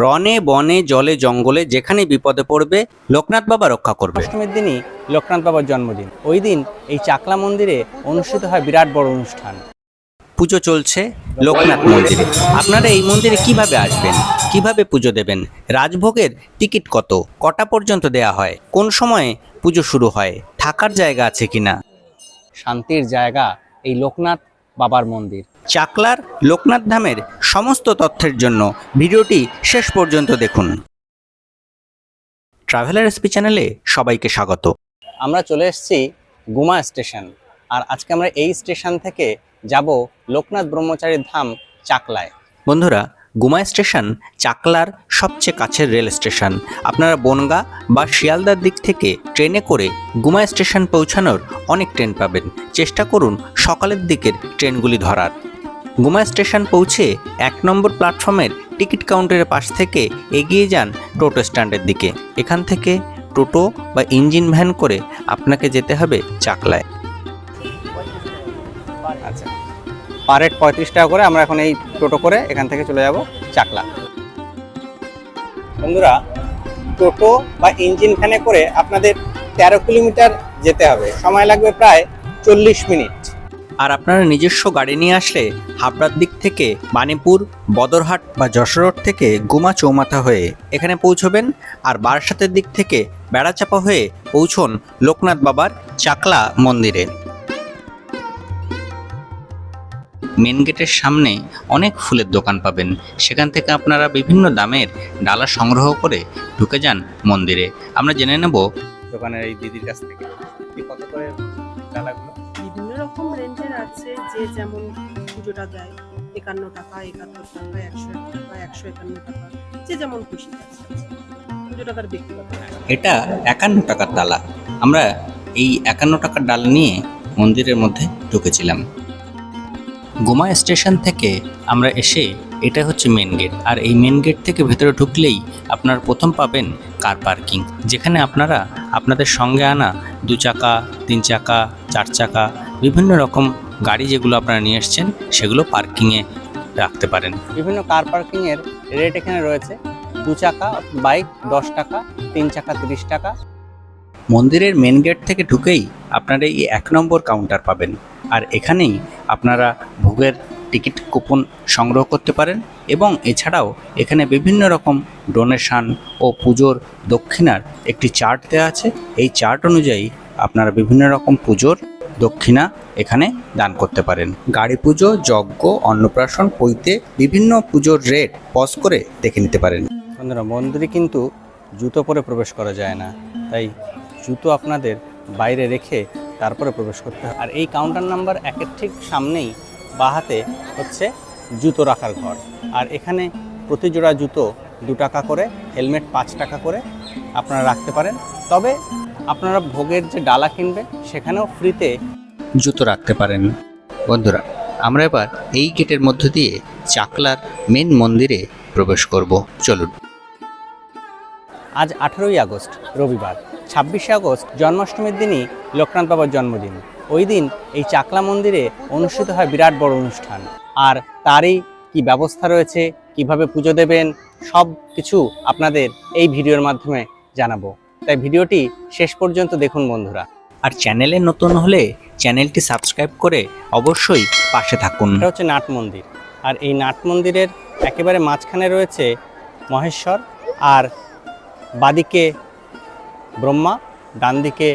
রনে বনে জলে জঙ্গলে যেখানে বিপদে পড়বে লোকনাথ বাবা রক্ষা করবে। অষ্টমীর দিনই লোকনাথ বাবার জন্মদিন। ওই দিন এই চাকলা মন্দিরে অনুষ্ঠিত হয় বিরাট বড় অনুষ্ঠান। পুজো চলছে লোকনাথ মন্দিরে। আপনারা এই মন্দিরে কীভাবে আসবেন? কীভাবে পুজো দেবেন? রাজভোগের টিকিট কত? কটা পর্যন্ত দেয়া হয়? কোন সময়ে পুজো শুরু হয়? থাকার জায়গা আছে কিনা? শান্তির জায়গা এই লোকনাথ বাবার মন্দির। চাকলার, লোকনাথ ধামের সমস্ত তথ্যের জন্য ভিডিওটি শেষ পর্যন্ত দেখুন। ট্রাভেলার এসপি চ্যানেলে সবাইকে স্বাগত। আমরা চলে এসেছি গুমা স্টেশন, আর আজকে আমরা এই স্টেশন থেকে যাব লোকনাথ ব্রহ্মচারীর ধাম চাকলায়। বন্ধুরা, গুমা স্টেশন চাকলার সবচেয়ে কাছের রেল স্টেশন। আপনারা বনগা বা শিয়ালদার দিক থেকে ট্রেনে করে গুমা স্টেশন পৌঁছানোর অনেক ট্রেন পাবেন। চেষ্টা করুন সকালের দিকের ট্রেনগুলি ধরার। গুমা স্টেশন পৌঁছে এক নম্বর প্ল্যাটফর্মের টিকিট কাউন্টারের পাশ থেকে এগিয়ে যান টোটো স্ট্যান্ডের দিকে। এখান থেকে টোটো বা ইঞ্জিন ভ্যান করে আপনাকে যেতে হবে চাকলায়। আচ্ছা। পার হেড পঁয়ত্রিশ টাকা করে আমরা এখন এই টোটো করে এখান থেকে চলে যাব চাকলা। বন্ধুরা, টোটো বা ইঞ্জিন ভ্যানে করে আপনাদের তেরো কিলোমিটার যেতে হবে। সময় লাগবে প্রায় চল্লিশ মিনিট। আর আপনারা নিজস্ব গাড়ি নিয়ে আসলে হাবড়ার দিক থেকে বানিপুর বদরহাট বা যশোর থেকে গুমা চৌমাথা হয়ে এখানে পৌঁছবেন। আর বারাসাতের দিক থেকে বেড়াচাপা হয়ে পৌঁছন লোকনাথ বাবার চাকলা মন্দিরে। মেন গেটের সামনে অনেক ফুলের দোকান পাবেন। সেখান থেকে আপনারা বিভিন্ন দামের ডালা সংগ্রহ করে ঢুকে যান মন্দিরে। আমরা জেনে নেব দোকানের এই দিদির কাছ থেকে কত করে ডালাগুলো। রকম রেঞ্জের আছে যে যেমন পুজোটা দেয়, একান্ন টাকা, একাত্তর টাকা, একশো এক টাকা, একশো একান্ন টাকা, যে যেমন খুশি পুজোটা তার ব্যক্তিগত এটা একান্ন টাকার ডালা। আমরা এই একান্ন টাকার ডাল নিয়ে মন্দিরের মধ্যে ঢুকেছিলাম। গোমা স্টেশন থেকে আমরা এসে এটা হচ্ছে মেন গেট আর এই মেন গেট থেকে ভেতরে ঢুকলেই আপনার প্রথম পাবেন কার পার্কিং যেখানে আপনারা আপনাদের সঙ্গে আনা দু চাকা, তিন চাকা, চার চাকা বিভিন্ন রকম গাড়ি যেগুলো আপনারা নিয়ে এসছেন সেগুলো পার্কিংয়ে রাখতে পারেন। বিভিন্ন কার পার্কিংয়ের রেট এখানে রয়েছে। দু চাকা বাইক দশ টাকা তিন চাকা তিরিশ টাকা। মন্দিরের মেন গেট থেকে ঢুকেই আপনারা এই এক নম্বর কাউন্টার পাবেন। আর এখানেই আপনারা ভোগের টিকিট কুপন সংগ্রহ করতে পারেন এবং এছাড়াও এখানে বিভিন্ন রকম ডোনেশন ও পুজোর দক্ষিণার একটি চার্ট দেওয়া আছে। এই চার্ট অনুযায়ী আপনারা বিভিন্ন রকম পুজোর দক্ষিণা এখানে দান করতে পারেন। গাড়ি পুজো, যজ্ঞ, অন্নপ্রাশন পৈতে বিভিন্ন পুজোর রেট পজ করে দেখে নিতে পারেন। বন্ধুরা, মন্দিরে কিন্তু জুতো পরে প্রবেশ করা যায় না। তাই জুতো আপনাদের বাইরে রেখে তারপরে প্রবেশ করতে হয়। আর এই কাউন্টার নাম্বার একের ঠিক সামনেই বাহাতে হচ্ছে জুতো রাখার ঘর। আর এখানে প্রতি জোড়া জুতো দু টাকা করে হেলমেট পাঁচ টাকা করে আপনারা রাখতে পারেন। তবে আপনারা ভোগের যে ডালা কিনবেন সেখানেও ফ্রিতে জুতো রাখতে পারেন। বন্ধুরা আমরা এবার এই গেটের মধ্য দিয়ে চাকলার মেন মন্দিরে প্রবেশ করব। চলুন। আজ আঠেরোই আগস্ট রবিবার। ছাব্বিশে আগস্ট জন্মাষ্টমীর দিনই লোকনাথ বাবার জন্মদিন। ওই দিন এই চাকলা মন্দিরে অনুষ্ঠিত হয় বিরাট বড় অনুষ্ঠান। আর তারই কি ব্যবস্থা রয়েছে কীভাবে পুজো দেবেন সব কিছু আপনাদের এই ভিডিওর মাধ্যমে জানাব। তাই ভিডিওটি শেষ পর্যন্ত দেখুন বন্ধুরা। আর চ্যানেলে নতুন হলে চ্যানেলটি সাবস্ক্রাইব করে অবশ্যই পাশে থাকুন। এটা হচ্ছে নাট মন্দির। আর এই নাট মন্দিরের একেবারে মাঝখানে রয়েছে মহেশ্বর আর বাদিকে ব্রহ্মা ডান দিকে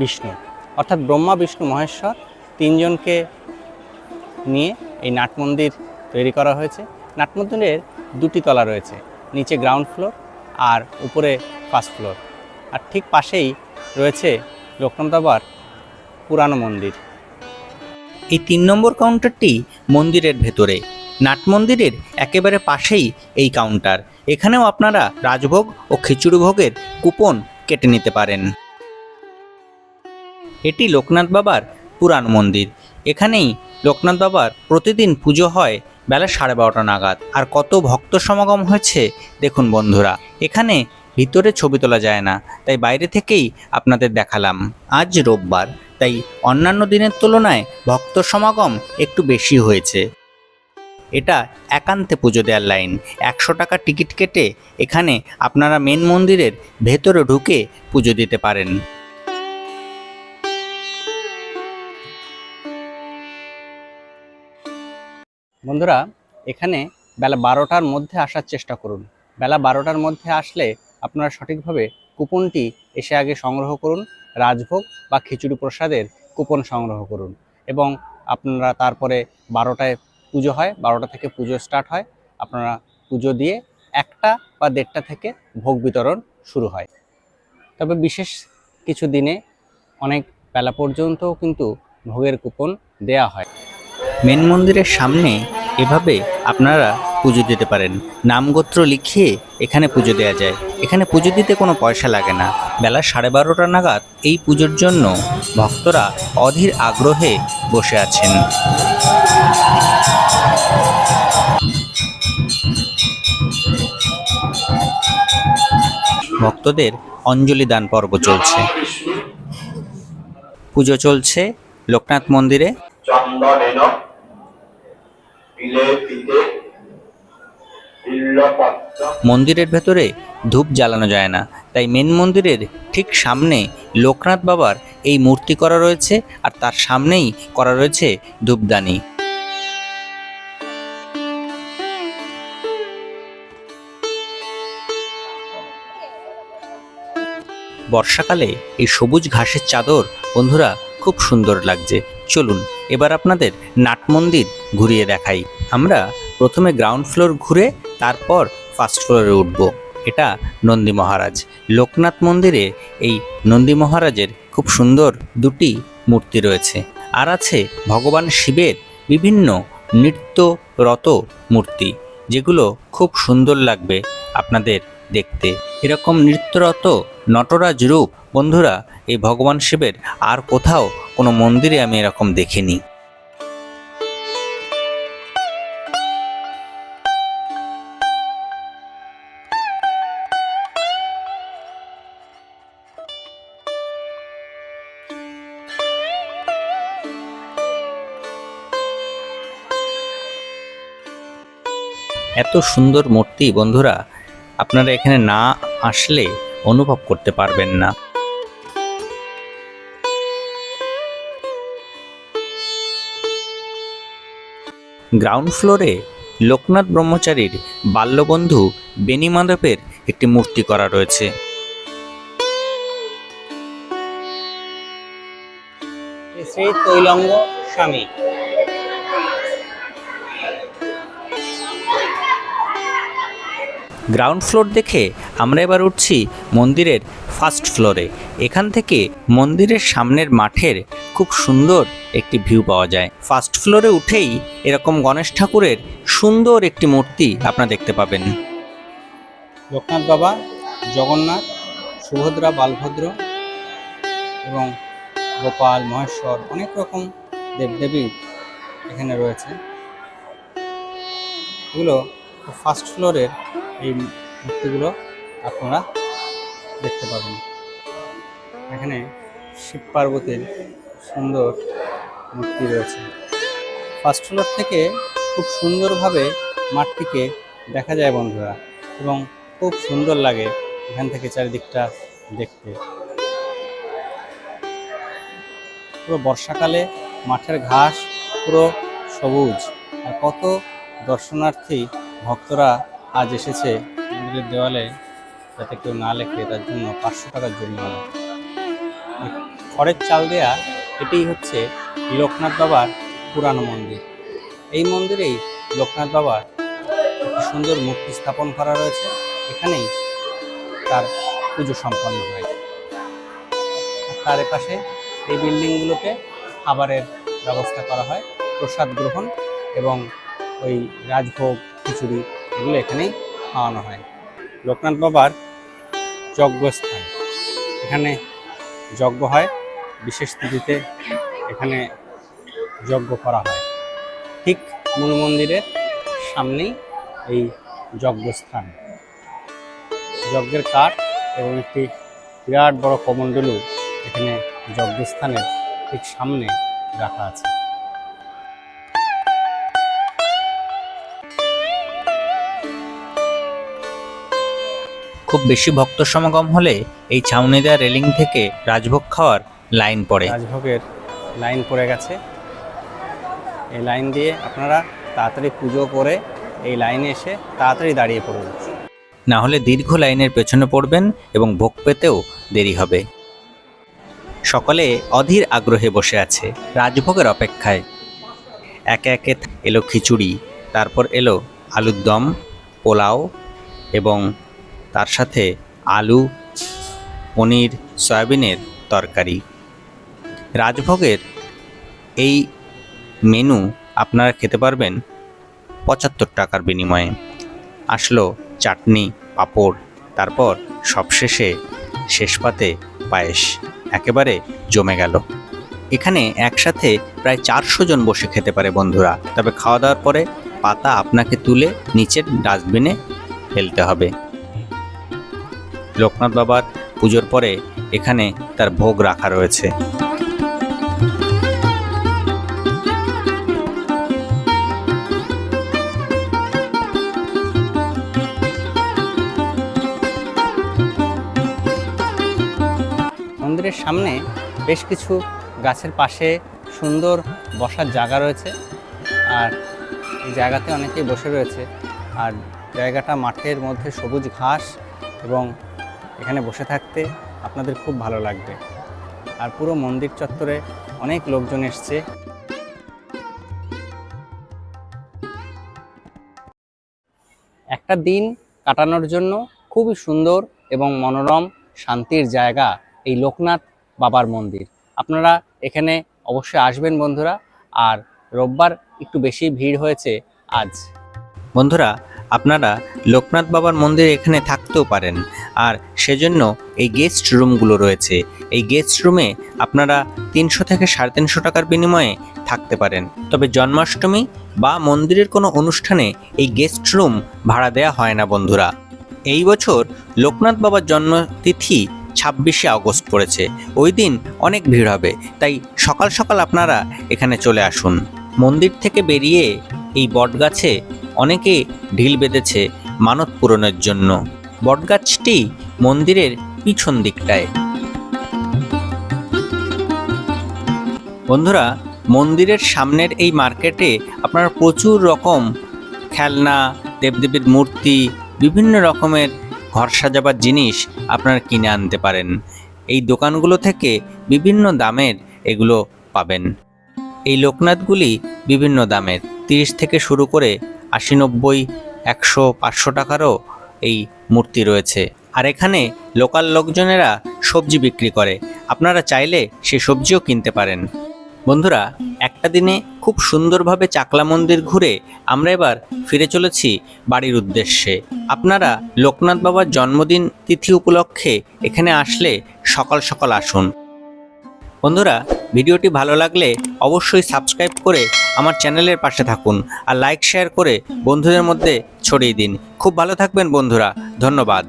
বিষ্ণু। অর্থাৎ ব্রহ্মা বিষ্ণু মহেশ্বর তিনজনকে নিয়ে এই নাট মন্দির তৈরি করা হয়েছে। নাট মন্দিরের দুটি তলা রয়েছে নিচে গ্রাউন্ড ফ্লোর আর উপরে ফার্স্ট ফ্লোর আর ঠিক পাশেই রয়েছে লোকনাথ পুরানো মন্দির। এই তিন নম্বর কাউন্টারটি মন্দিরের ভেতরে। নাট মন্দিরের একেবারে পাশেই এই কাউন্টার এখানেও আপনারা রাজভোগ ও খিচুড়ি ভোগের কুপন কেটে নিতে পারেন। এটি লোকনাথ বাবার পুরাণ মন্দির। এখানেই লোকনাথ বাবার প্রতিদিন পুজো হয় বেলা সাড়ে বারোটা নাগাদ। আর কত ভক্ত সমাগম হয়েছে দেখুন বন্ধুরা। এখানে ভিতরে ছবি তোলা যায় না। তাই বাইরে থেকেই আপনাদের দেখালাম। আজ রোববার, তাই অন্যান্য দিনের তুলনায় ভক্ত সমাগম একটু বেশি হয়েছে। এটা একান্তে পুজো দেওয়ার লাইন। একশো টাকা টিকিট কেটে এখানে আপনারা মেন মন্দিরের ভেতরে ঢুকে পুজো দিতে পারেন। বন্ধুরা, এখানে বেলা বারোটার মধ্যে আসার চেষ্টা করুন। বেলা বারোটার মধ্যে আসলে আপনারা সঠিকভাবে কুপনটি এসে আগে সংগ্রহ করুন, রাজভোগ বা খিচুড়ি প্রসাদের কুপন সংগ্রহ করুন এবং আপনারা তারপরে বারোটায় পুজো হয়, বারোটা থেকে পুজো স্টার্ট হয়, আপনারা পুজো দিয়ে একটা বা দেড়টা থেকে ভোগ বিতরণ শুরু হয়। তবে বিশেষ কিছু দিনে অনেক বেলা পর্যন্তও কিন্তু ভোগের কুপন দেয়া হয়। মেন মন্দিরের সামনে এভাবে আপনারা পুজো দিতে পারেন। নামগোত্র লিখিয়ে এখানে পুজো দেওয়া যায়। এখানে পুজো দিতে কোনো পয়সা লাগে না। বেলা সাড়ে বারোটা নাগাদ এই পুজোর জন্য ভক্তরা অধীর আগ্রহে বসে আছেন। ভক্তদের অঞ্জলি দান পর্ব চলছে। পুজো চলছে লোকনাথ মন্দিরে। চন্দনেন বিলেপিতে বিল্লপত্র মন্দিরের ভেতরে ধূপ জ্বালানো যায় না, তাই মেন মন্দিরের ঠিক সামনে লোকনাথ বাবার এই মূর্তি করা রয়েছে আর তার সামনেই করা রয়েছে ধূপদানি। বর্ষাকালে এই সবুজ ঘাসের চাদর, বন্ধুরা, খুব সুন্দর লাগছে। চলুন, এবার আপনাদের নাট মন্দির ঘুরিয়ে দেখাই। আমরা প্রথমে গ্রাউন্ড ফ্লোর ঘুরে তারপর ফার্স্ট ফ্লোরে উঠব। এটা নন্দী মহারাজ। লোকনাথ মন্দিরে এই নন্দী মহারাজের খুব সুন্দর দুটি মূর্তি রয়েছে। আর আছে ভগবান শিবের বিভিন্ন নৃত্যরত মূর্তি, যেগুলো খুব সুন্দর লাগবে আপনাদের দেখতে। এরকম নৃত্যরত নটরাজ রূপ, বন্ধুরা, এই ভগবান শিবের আর কোথাও কোনো মন্দিরে আমি এরকম দেখিনি। এত সুন্দর মূর্তি, বন্ধুরা, আপনারা এখানে না আসলে অনুভব করতে পারবেন না। গ্রাউন্ড ফ্লোরে লোকনাথ ব্রহ্মচারীর বাল্যবন্ধু বেনি মাধবের একটি মূর্তি করা রয়েছে। শ্রী তৈলঙ্গ স্বামী। গ্রাউন্ড ফ্লোর দেখে আমরা এবার উঠছি মন্দিরের ফার্স্ট ফ্লোরে এখান থেকে মন্দিরের সামনের মাঠের খুব সুন্দর একটি ভিউ পাওয়া যায়। ফার্স্ট ফ্লোরে উঠেই এরকম গণেশ ঠাকুরের সুন্দর একটি মূর্তি আপনারা দেখতে পাবেন। লোকনাথ বাবা, জগন্নাথ, সুভদ্রা, বালভদ্র এবং গোপাল, মহেশ্বর অনেক রকম দেবদেবী এখানে রয়েছে। এগুলো ফার্স্ট ফ্লোরের এই মূর্তিগুলো আপনারা দেখতে পাবেন। এখানে শিব পার্বতীর সুন্দর মূর্তি রয়েছে। ফার্স্ট ফ্লোর থেকে খুব সুন্দরভাবে মাঠটিকে দেখা যায় বন্ধুরা এবং খুব সুন্দর লাগে এখান থেকে চারিদিকটা দেখতে। পুরো বর্ষাকালে মাঠের ঘাস পুরো সবুজ আর কত দর্শনার্থী ভক্তরা আজ এসেছে মন্দিরের দেওয়ালে যাতে কেউ না লেখে, তার জন্য পাঁচশো টাকার জরিমানা। খড়ের চাল দেয়া, এটাই হচ্ছে লোকনাথ বাবার পুরানো মন্দির। এই মন্দিরেই লোকনাথ বাবার একটি সুন্দর মূর্তি স্থাপন করা রয়েছে। এখানেই তার পুজো সম্পন্ন হয়। আর তার পাশে এই বিল্ডিংগুলোতে খাবারের ব্যবস্থা করা হয়, প্রসাদ গ্রহণ এবং ওই রাজভোগ খিচুড়ি এগুলো এখানেই খাওয়ানো হয়। লোকনাথ বাবার যজ্ঞস্থান। এখানে যজ্ঞ হয়, বিশেষ তিথিতে এখানে যজ্ঞ করা হয়। ঠিক মূল মন্দিরের সামনেই এই যজ্ঞস্থান। যজ্ঞের কাঠ এবং একটি বিরাট বড় কমণ্ডলু এখানে যজ্ঞস্থানের ঠিক সামনে রাখা আছে। খুব বেশি ভক্ত সমাগম হলে এই ছাউনি দেওয়া রেলিং থেকে রাজভোগ খাওয়ার লাইন পড়ে। রাজভোগের লাইন পড়ে গেছে। এই লাইন দিয়ে আপনারা তাড়াতাড়ি পুজো করে এই লাইনে এসে তাড়াতাড়ি দাঁড়িয়ে পড়ুন। না হলে দীর্ঘ লাইনের পেছনে পড়বেন এবং ভোগ পেতেও দেরি হবে। সকলে অধীর আগ্রহে বসে আছে রাজভোগের অপেক্ষায়। একে একে এলো খিচুড়ি তারপর এলো আলুর দম পোলাও এবং তার সাথে আলু, পনির, সয়াবিনের তরকারি। রাজভোগের এই মেনু আপনারা খেতে পারবেন পঁচাত্তর টাকার বিনিময়ে। আসলো চাটনি, পাঁপড়, তারপর সবশেষে শেষ পাতে পায়েস। একেবারে জমে গেল। এখানে একসাথে প্রায় চারশো জন বসে খেতে পারে বন্ধুরা। তবে খাওয়া দাওয়ার পরে পাতা আপনাকে তুলে নিচের ডাস্টবিনে ফেলতে হবে। লোকনাথ বাবার পুজোর পরে এখানে তার ভোগ রাখা রয়েছে। মন্দিরের সামনে বেশ কিছু গাছের পাশে সুন্দর বসার জায়গা রয়েছে। আর এই জায়গাতে অনেকেই বসে রয়েছে। আর জায়গাটা মাঠের মধ্যে সবুজ ঘাস এবং এখানে বসে থাকতে আপনাদের খুব ভালো লাগবে। আর পুরো মন্দির চত্বরে অনেক লোকজন এসছে। একটা দিন কাটানোর জন্য খুবই সুন্দর এবং মনোরম, শান্তির জায়গা এই লোকনাথ বাবার মন্দির। আপনারা এখানে অবশ্যই আসবেন বন্ধুরা। আর রোববার একটু বেশি ভিড় হয়েছে আজ। বন্ধুরা, আপনারা লোকনাথ বাবার মন্দিরে এখানে থাকতেও পারেন। আর সেজন্য এই গেস্ট রুমগুলো রয়েছে। এই গেস্ট রুমে আপনারা তিনশো থেকে সাড়ে তিনশো টাকার বিনিময়ে থাকতে পারেন। তবে জন্মাষ্টমী বা মন্দিরের কোনো অনুষ্ঠানে এই গেস্ট রুম ভাড়া দেওয়া হয় না বন্ধুরা। এই বছর লোকনাথ বাবার জন্মতিথি ছাব্বিশে আগস্ট পড়েছে। ওই দিন অনেক ভিড় হবে। তাই সকাল সকাল আপনারা এখানে চলে আসুন। মন্দির থেকে বেরিয়ে এই বটগাছে অনেকে ঢিল বেঁধেছে মানত পূরণের জন্য। বটগাছটি মন্দিরের পিছন দিকটায়। বন্ধুরা, মন্দিরের সামনের এই মার্কেটে আপনারা প্রচুর রকম খেলনা, দেবদেবীর মূর্তি, বিভিন্ন রকমের ঘর সাজাবার জিনিস আপনারা কিনে আনতে পারেন। এই দোকানগুলো থেকে বিভিন্ন দামের এগুলো পাবেন। এই লোকনাথগুলি বিভিন্ন দামের, তিরিশ থেকে শুরু করে আশি নব্বই একশো, পাঁচশো টাকারও এই মূর্তি রয়েছে। আর এখানে লোকাল লোকজনেরা সবজি বিক্রি করে। আপনারা চাইলে সে সবজিও কিনতে পারেন। বন্ধুরা, একটা দিনে খুব সুন্দরভাবে চাকলা মন্দির ঘুরে আমরা এবার ফিরে চলেছি বাড়ির উদ্দেশ্যে। আপনারা লোকনাথ বাবার জন্মদিন তিথি উপলক্ষে এখানে আসলে সকাল সকাল আসুন। বন্ধুরা ভিডিওটি ভালো লাগলে অবশ্যই সাবস্ক্রাইব করে আমার চ্যানেলের পাশে থাকুন আর লাইক, শেয়ার করে বন্ধুদের মধ্যে ছড়িয়ে দিন। খুব ভালো থাকবেন বন্ধুরা। ধন্যবাদ।